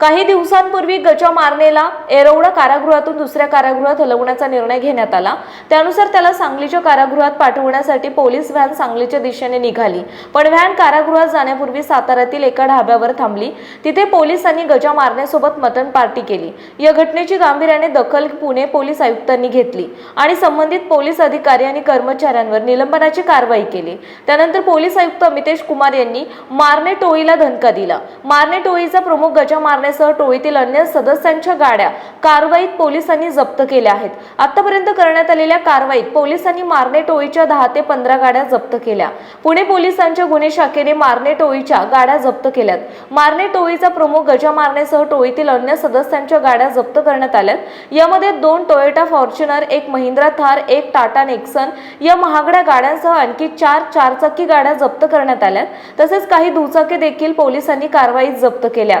काही दिवसांपूर्वी गजा मारनेला एरवडा कारागृहातून दुसऱ्या कारागृहात हलवण्याचा निर्णय घेण्यात आला. त्यानुसार त्याला सांगलीच्या कारागृहात पाठवण्यासाठी पोलीस व्हॅन सांगलीच्या दिशेने निघाली. पण व्हॅन कारागृहात जाण्यापूर्वी साताऱ्यातील एका ढाब्यावर थांबली. तिथे पोलिसांनी गजा मारण्यासोबत मटण पार्टी केली. या घटनेची गांभीर्याने दखल पुणे पोलीस आयुक्तांनी घेतली आणि संबंधित पोलीस अधिकारी आणि कर्मचाऱ्यांवर निलंबनाची कारवाई केली. त्यानंतर पोलीस आयुक्त अमितेश कुमार यांनी मारणे टोळीला धनका दिला. मारणे टोळीचा प्रमुख गजा मारण्यासह टोळीतील अन्य सदस्यांच्या गाड्या कारवाईत पोलिसांनी जप्त केल्या आहेत. आतापर्यंत करण्यात आलेल्या कारवाईत पोलिसांनी मारणे टोळीच्या दहा ते पंधरा गाड्या जप्त केल्या. पुणे पोलिसांच्या गुन्हे शाखेने मारणे टोळीच्या गाड्या जप्त केल्यात. मारणे टोळीचा प्रमुख गजा मारण्यासह टोळीतील अन्य सदस्यांच्या गाड्या जप्त करण्यात आल्यात. यामध्ये दोन टोयोटा फॉर्च्युनर एक महिंद्रा थार एक टाटा नेक्सन या महागड्या गाड्यांसह आणखी चार चारचाकी गाड्या जप्त करण्यात आल्यात. तसेच काही दुचाकी देखील पोलिसांनी कारवाईत जप्त केल्या